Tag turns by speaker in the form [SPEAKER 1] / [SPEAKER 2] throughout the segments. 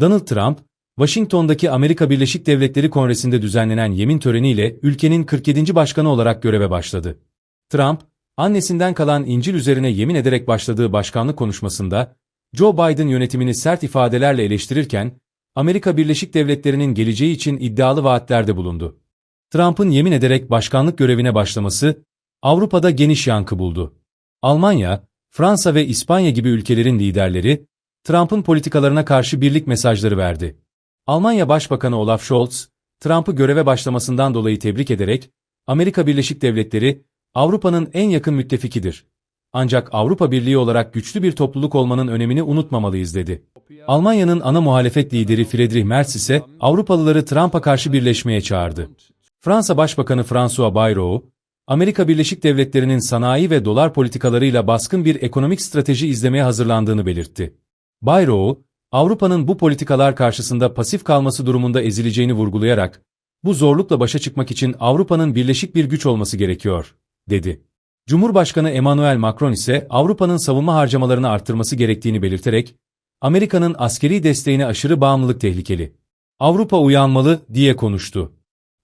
[SPEAKER 1] Donald Trump, Washington'daki Amerika Birleşik Devletleri Kongresi'nde düzenlenen yemin töreniyle ülkenin 47. başkanı olarak göreve başladı. Trump, annesinden kalan İncil üzerine yemin ederek başladığı başkanlık konuşmasında, Joe Biden yönetimini sert ifadelerle eleştirirken, Amerika Birleşik Devletleri'nin geleceği için iddialı vaatlerde bulundu. Trump'ın yemin ederek başkanlık görevine başlaması, Avrupa'da geniş yankı buldu. Almanya, Fransa ve İspanya gibi ülkelerin liderleri, Trump'ın politikalarına karşı birlik mesajları verdi. Almanya Başbakanı Olaf Scholz, Trump'ı göreve başlamasından dolayı tebrik ederek, Amerika Birleşik Devletleri, Avrupa'nın en yakın müttefikidir. Ancak Avrupa Birliği olarak güçlü bir topluluk olmanın önemini unutmamalıyız dedi. Almanya'nın ana muhalefet lideri Friedrich Merz ise Avrupalıları Trump'a karşı birleşmeye çağırdı. Fransa Başbakanı François Bayrou, Amerika Birleşik Devletleri'nin sanayi ve dolar politikalarıyla baskın bir ekonomik strateji izlemeye hazırlandığını belirtti. Bayrou, Avrupa'nın bu politikalar karşısında pasif kalması durumunda ezileceğini vurgulayarak, bu zorlukla başa çıkmak için Avrupa'nın birleşik bir güç olması gerekiyor, dedi. Cumhurbaşkanı Emmanuel Macron ise Avrupa'nın savunma harcamalarını arttırması gerektiğini belirterek, Amerika'nın askeri desteğine aşırı bağımlılık tehlikeli. Avrupa uyanmalı diye konuştu.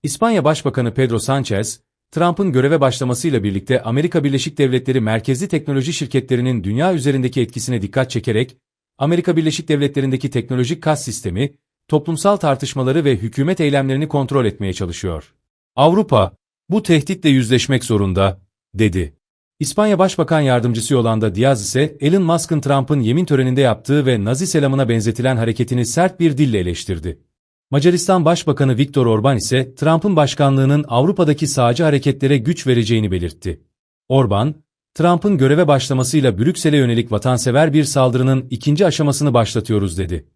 [SPEAKER 1] İspanya Başbakanı Pedro Sanchez, Trump'ın göreve başlamasıyla birlikte Amerika Birleşik Devletleri merkezli teknoloji şirketlerinin dünya üzerindeki etkisine dikkat çekerek, Amerika Birleşik Devletleri'ndeki teknolojik kas sistemi, toplumsal tartışmaları ve hükümet eylemlerini kontrol etmeye çalışıyor. Avrupa, bu tehditle yüzleşmek zorunda, dedi. İspanya Başbakan Yardımcısı Yolanda Diaz ise Elon Musk'ın Trump'ın yemin töreninde yaptığı ve Nazi selamına benzetilen hareketini sert bir dille eleştirdi. Macaristan Başbakanı Viktor Orban ise Trump'ın başkanlığının Avrupa'daki sağcı hareketlere güç vereceğini belirtti. Orban, Trump'ın göreve başlamasıyla Brüksel'e yönelik vatansever bir saldırının ikinci aşamasını başlatıyoruz dedi.